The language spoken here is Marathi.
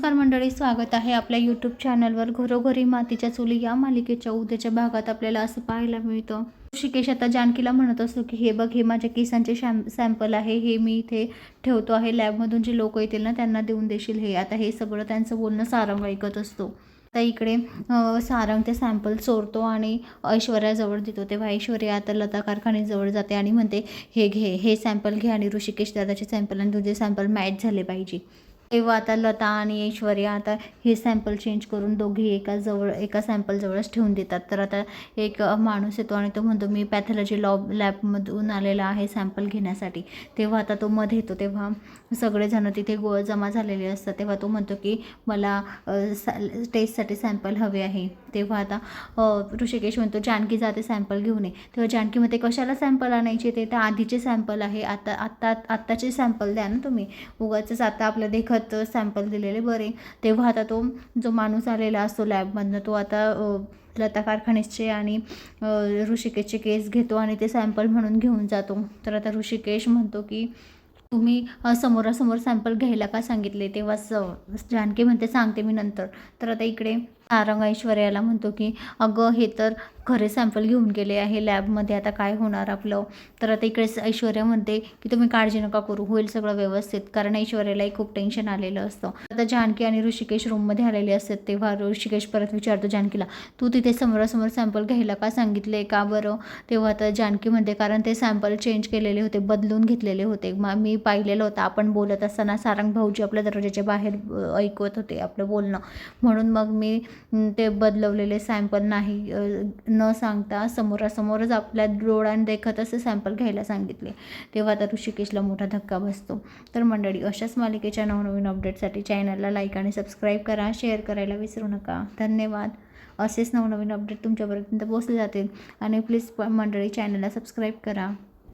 नमस्कार मंडळी स्वागत आहे आपल्या यूट्यूब चॅनलवर घरोघरी मातीच्या चुली या मालिकेच्या उद्याच्या भागात आपल्याला असं पाहायला मिळतं. ऋषिकेश आता जानकीला म्हणत असतो की हे बघ हे माझ्या केसांचे शॅम सॅम्पल आहे. हे मी इथे ठेवतो आहे. लॅबमधून जे लोक येतील ना त्यांना देऊन देशील हे. आता हे सगळं त्यांचं बोलणं सारंग ऐकत असतो. आता इकडे सारंग ते सॅम्पल चोरतो आणि ऐश्वर्याजवळ देतो. तेव्हा ऐश्वर्या आता लता कारखानेजवळ जाते आणि म्हणते हे घे हे सॅम्पल घे आणि ऋषिकेश दादाचे सॅम्पल आणि तुझे सॅम्पल मॅच झाले पाहिजे. तेव्हा आता लता आणि ऐश्वर्या आता हे सॅम्पल चेंज करून दोघी एका जवळ एका सॅम्पलजवळच ठेवून देतात. तर आता एक माणूस येतो आणि तो म्हणतो मी पॅथॉलॉजी लॉब लॅबमधून आलेला आहे सॅम्पल घेण्यासाठी. तेव्हा आता तो मध्ये येतो. तेव्हा सगळेजण तिथे गो जमा झालेले असतात. तेव्हा तो म्हणतो की मला सा टेस्टसाठी सॅम्पल हवे आहे. तेव्हा आता ऋषिकेश म्हणतो जानकी जाते सॅम्पल घेऊन ये. तेव्हा जानकी म्हणते कशाला सॅम्पल आणायचे? ते तर आधीचे सॅम्पल आहे. आता आत्ता आत्ताचे सॅम्पल द्या ना तुम्ही. उगाचच आता आपल्या देखत सॅम्पल दिलेले बरे. तेव्हा आता तो जो माणूस आलेला असतो लॅबमधनं तो आता लता कारखानेचे आणि ऋषिकेशचे केस घेतो आणि ते सॅम्पल म्हणून घेऊन जातो. तर आता ऋषिकेश म्हणतो की तुम्ही समोरासमोर सॅम्पल घ्यायला का सांगितले? तेव्हा स जानकी म्हणते सांगते मी नंतर. तर आता इकडे सारंग ऐश्वर्याला म्हणतो की अगं हे तर खरे सॅम्पल घेऊन गेले आहे लॅबमध्ये आता काय होणार आपलं? तर आता इकडे ऐश्वर्या म्हणते की तुम्ही काळजी नका करू होईल सगळं व्यवस्थित. कारण ऐश्वर्यालाही खूप टेन्शन आलेलं असतं. आता जानकी आणि ऋषिकेश रूममध्ये आलेले असतात तेव्हा ऋषिकेश परत विचारतो जानकीला तू तिथे समोरासमोर सॅम्पल घ्यायला का सांगितले का बरं? तेव्हा आता जानकी म्हणते कारण ते सॅम्पल चेंज केलेले होते बदलून घेतलेले होते. मग मी पाहिलेलं होतं आपण बोलत असताना सारंग भाऊजी आपल्या दरवाजाच्या बाहेर ऐकवत होते आपलं बोलणं. म्हणून मग मी ते बदलवलेले सॅम्पल नाही न सांगता समोरासमोरच आपल्या डोळ्यानं देखत असे सॅम्पल घ्यायला सांगितले. तेव्हा आता ऋषिकेशला मोठा धक्का बसतो. तर मंडळी अशाच मालिकेच्या नवनवीन अपडेटसाठी चॅनलला लाईक आणि सबस्क्राईब करा. शेअर करायला विसरू नका. धन्यवाद. असेच नवनवीन अपडेट तुमच्यापर्यंत पोहोचले जातील. आणि प्लीज मंडळी चॅनलला सबस्क्राईब करा.